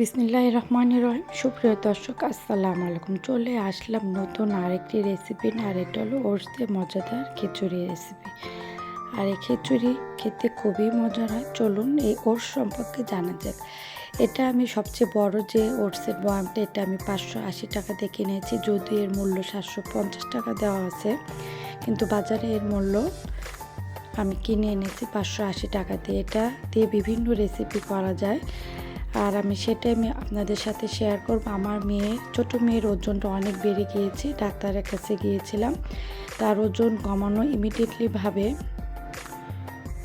বিসমিল্লাহ রহমান রহিম। সুপ্রিয় দর্শক, আসসালামু আলাইকুম। চলে আসলাম নতুন আরেকটি রেসিপি না আর এটা হলো ওটস মজাদার খিচুড়ি রেসিপি আর এই খিচুড়ি খেতে খুবই মজার হয়। চলুন এই ওটস সম্পর্কে জানা যাক। এটা আমি সবচেয়ে বড় যে ওটসের বয়ামটা, এটা আমি পাঁচশো আশি টাকা দিয়ে কিনেছি। যদিও এর মূল্য সাতশো পঞ্চাশ টাকা দেওয়া আছে। কিন্তু বাজারে এর মূল্য আমি কিনে এনেছি পাঁচশো আশি টাকা দিয়ে। এটা দিয়ে বিভিন্ন রেসিপি করা যায়। আর আমি সেটাই আমি আপনাদের সাথে শেয়ার করব। আমার মেয়ে, ছোট মেয়ের ওজনটা অনেক বেড়ে গিয়েছে, ডাক্তারের কাছে গিয়েছিলাম। তার ওজন কমানো ইমিডিয়েটলিভাবে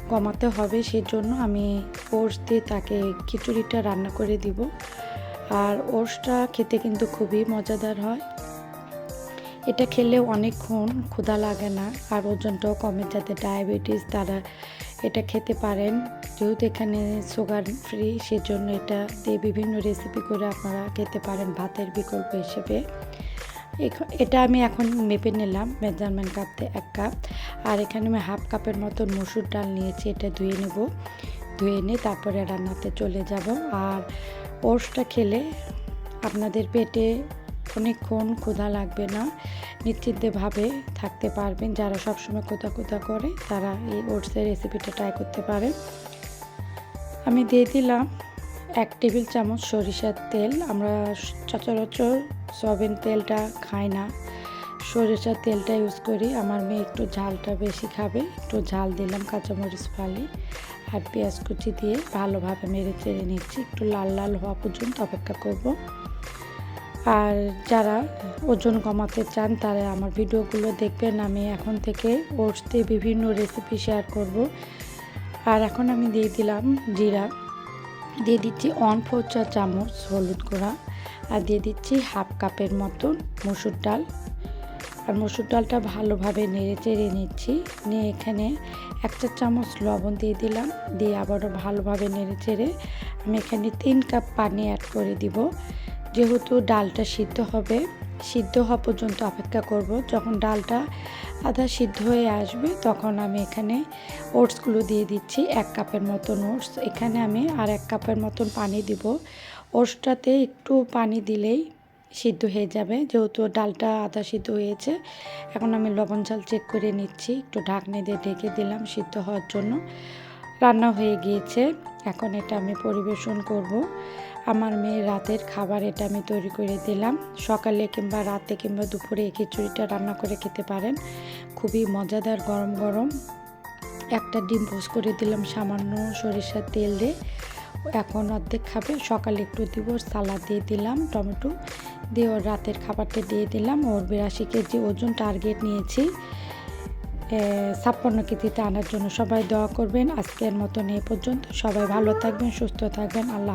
কমাতে হবে, সেজন্য আমি ওটস দিয়ে তাকে খিচুড়িটা রান্না করে দিব। আর ওটসটা খেতে কিন্তু খুবই মজাদার হয়। এটা খেলে অনেকক্ষণ ক্ষুধা লাগে না, আর ওজনটাও কমে যাতে ডায়াবেটিস, তারা এটা খেতে পারেন। যেহেতু এখানে সুগার ফ্রি সেজন্য এটা দিয়ে বিভিন্ন রেসিপি করে আপনারা খেতে পারেন ভাতের বিকল্প হিসেবে। এটা আমি এখন মেপে নিলাম, মেজারমেন্ট কাপতে এক কাপ। আর এখানে আমি হাফ কাপের মতন মসুর ডাল নিয়েছি, এটা ধুয়ে নেব। ধুয়ে নিয়ে তারপরে রান্নাতে চলে যাব। আর ওটসটা খেলে আপনাদের পেটে অনেকক্ষণ ক্ষুধা লাগবে না নিশ্চিন্তভাবে থাকতে পারবেন। যারা সবসময় কোথা কোথা করে, তারা এই ওটসের রেসিপিটা ট্রাই করতে পারে আমি দিয়ে দিলাম এক টেবিল চামচ সরিষার তেল। আমরা সচরাচর সয়াবিন তেলটা খাই না। সরিষার তেলটা ইউজ করি। আমার মেয়ে একটু ঝালটা বেশি খাবে। একটু ঝাল দিলাম কাঁচামরিচ ফালি আর পেঁয়াজ কুচি দিয়ে ভালোভাবে মেরে চেড়ে নিচ্ছি। একটু লাল লাল হওয়া পর্যন্ত অপেক্ষা করব। আর যারা ওজন কমাতে চান, তারা আমার ভিডিওগুলো দেখবেন। আমি এখন থেকে ওটস দিয়ে বিভিন্ন রেসিপি শেয়ার করব। আর এখন আমি দিয়ে দিলাম জিরা। দিয়ে দিচ্ছি ওয়ান ফোর চা চামচ হলুদ গুঁড়া। আর দিয়ে দিচ্ছি হাফ কাপের মতন মসুর ডাল। আর মসুর ডালটা ভালোভাবে নেড়ে চেড়ে নিচ্ছি। নিয়ে এখানে এক চা চামচ লবণ দিয়ে দিলাম। দিয়ে আবারও ভালোভাবে নেড়ে চেড়ে আমি এখানে তিন কাপ পানি অ্যাড করে দিব। যেহেতু ডালটা সিদ্ধ হবে সিদ্ধ হওয়া পর্যন্ত অপেক্ষা করব। যখন ডালটা আধা সিদ্ধ হয়ে আসবে, তখন আমি এখানে ওটসগুলো দিয়ে দিচ্ছি, এক কাপের মতন ওটস। এখানে আমি আর এক কাপের মতন পানি দিব। ওটসটাতে একটু পানি দিলেই সিদ্ধ হয়ে যাবে। যেহেতু ডালটা আধা সিদ্ধ হয়েছে, এখন আমি লবণ ঝাল চেক করে নিচ্ছি। একটু ঢাকনি দিয়ে ঢেকে দিলাম সিদ্ধ হওয়ার জন্য। রান্না হয়ে গিয়েছে। এখন এটা আমি পরিবেশন করব। আমার মেয়ের রাতের খাবার এটা আমি তৈরি করে দিলাম। সকালে কিংবা রাতে কিংবা দুপুরে এই খিচুড়িটা রান্না করে খেতে পারেন। খুবই মজাদার, গরম গরম। একটা ডিম পোস করে দিলাম সামান্য সরিষার তেল দিয়ে। এখন অর্ধেক খাবে। সকালে একটু দিব সালাদ দিয়ে দিলাম, টমেটো। দিয়ে ওর রাতের খাবারটা দিয়ে দিলাম। ওর বিরাশি কেজি ওজন টার্গেট নিয়েছি। ছাপ্পান্ন কৃতিতে আনার জন্য সবাই দোয়া করবেন। আজকের মতন এ পর্যন্ত। সবাই ভালো থাকবেন, সুস্থ থাকবেন। আল্লাহ